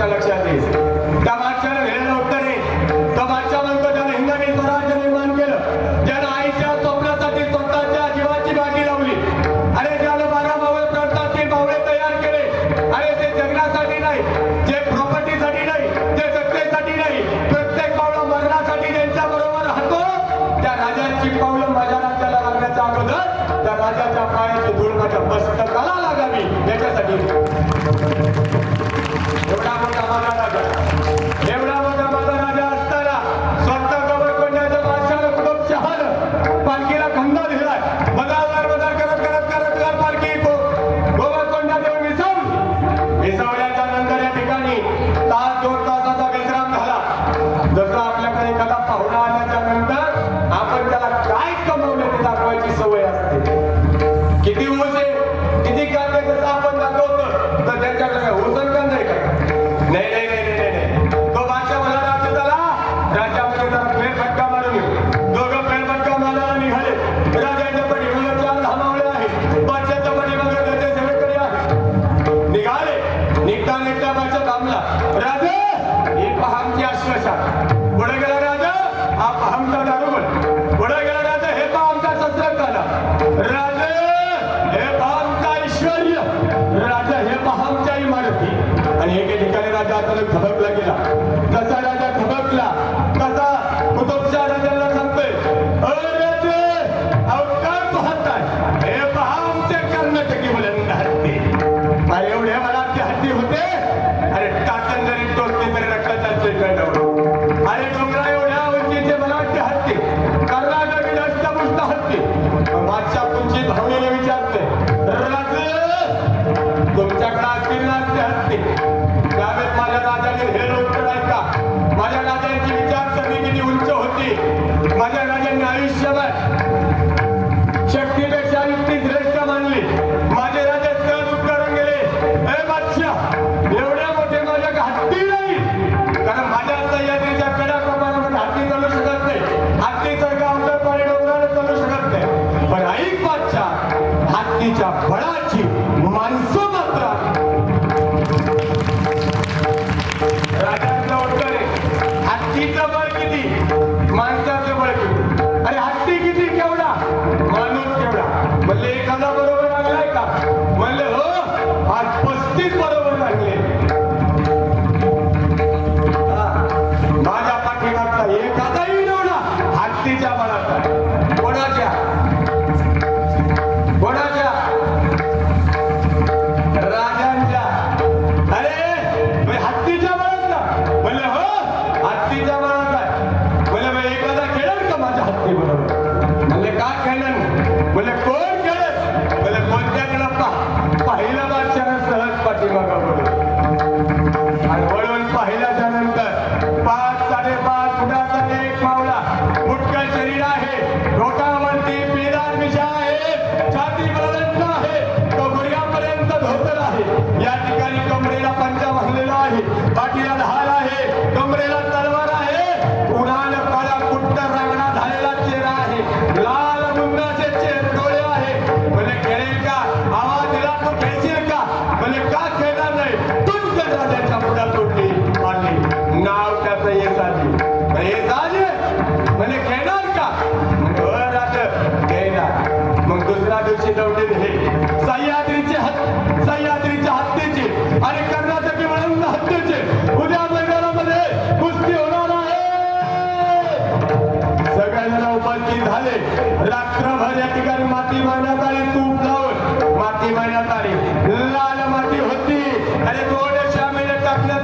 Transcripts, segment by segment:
galaxia. ठिकाणी राजा अचानक गेला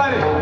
爱你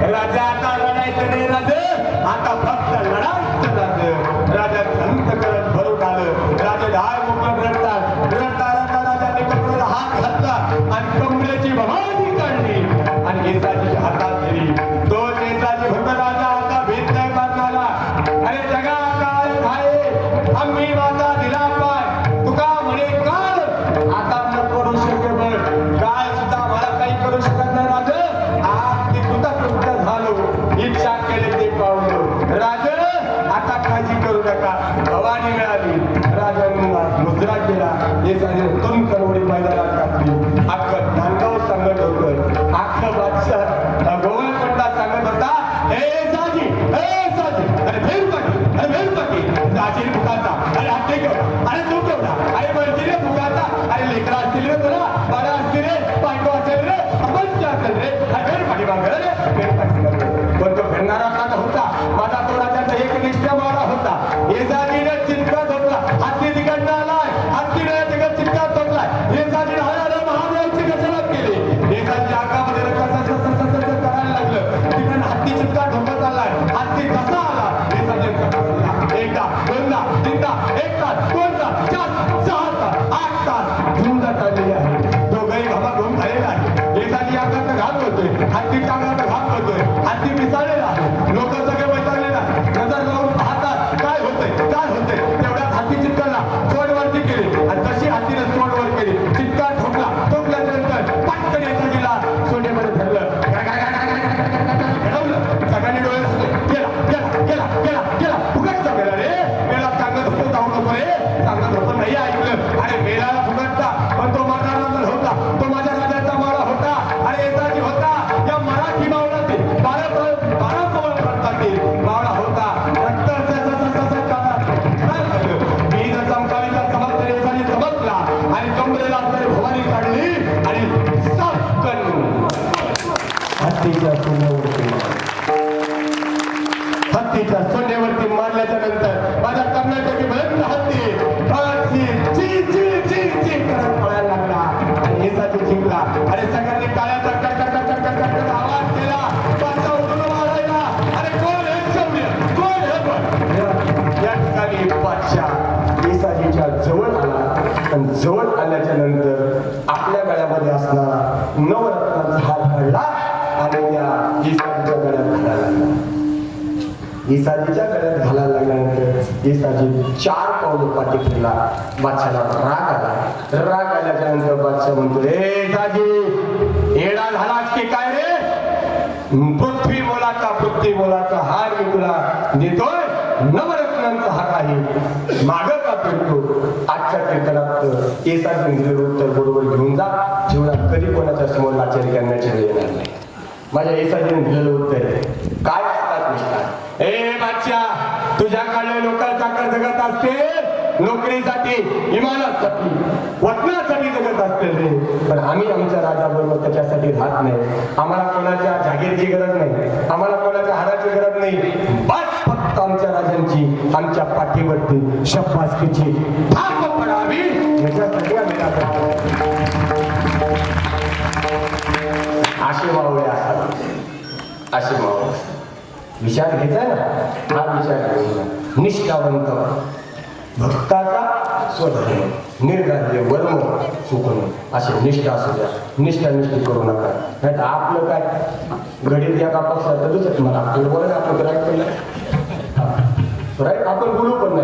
राजा आता लढायचं नाही राज आता फक्त लढायचं राज राजा संत करत भरून आलं. राजा धार मोकळं रडतात. रडता रडता राजाने कमरेला हात घातला आणि कमरेची भवानी काढली आणि केसाजीच्या हातात दिली. तो केसाजी म्हणतो राजा आता भीत नाही बांधला अरे जगा काल काय आम्ही असतील फुकाचा अरे हात केवढा अरे तू केवढा अरे बळती रे फुकाचा अरे लेकरा असतील रे तुला. बाळा असतील रे. बायको असेल रे. अपंच असेल रे. अरे भेल पाठी माग रे भेल पाठी पण तो फिरणारा काका होता. माझा तोडाचा एक निष्ठ मारा होता. हे हत्तीच्या सोन्यावरती. हत्तीच्या सोन्यावरती मारल्याच्या नंतर माझ्या कर्नाटकी भयंकर हत्ती करत पळायला लागला. आणि हेसाची जिंकला. अरे सगळ्यांनी टाळ्याचा कडकड कडकड कडकड आवाज केला. अरे कोण हे शौर्य कोण हे या ठिकाणी बादशाह येसाजीच्या जवळ आला. आणि जवळ आल्याच्यानंतर आपल्या गळ्यामध्ये असणारा नवरात्र येसाजीच्या गळ्यात घालायला लागल्यानंतर येसाजी चार पावलं पाठी फिरला बादशाला राग आला. राग आल्याच्यानंतर बादशाह म्हणतो ए साजी येडा झालास की काय रे? पृथ्वी मोलाचा पृथ्वी मोलाचा हार मी तुला देतोय. नवरत्नांचा हार आहे. माग का फिरतो? आजच्या कीर्तनात केसा दिलेलं उत्तर बरोबर घेऊन जा. जीवनात कधी कोणाच्या समोर लाचारी करण्याची वेळ येणार नाही. माझ्या येसाजीने दिलेलं उत्तर काय बादशाह तुझ्याकडले लोकांचा चाकर जगत असते नोकरीसाठी इमानासाठी वतनासाठी जगत असते रे. पण आम्ही आमच्या राजाबरोबर त्याच्यासाठी राहत नाही. आम्हाला कोणाच्या जागीरची गरज नाही. आम्हाला कोणाच्या हाराची गरज नाही. बस फक्त आमच्या राजांची आमच्या पाठीवरती शब्बासकीची थाप पडावी. याच्यासाठी आम्ही असे मावळे असावे असे मावळे विचार घ्यायचा ना? हा विचार घ्यायचा निष्ठावंत. भक्ताचा स्वधर्म. निर्धार्य वर्म सुखन असे निष्ठा असू द्या. निष्ठा निष्ठी करू नका. नाही तर आपलं काय? घडीत या कापास तर मला आपल्याला बरं आपलं राईट पडलं. राईट आपण बोलू पण नाही.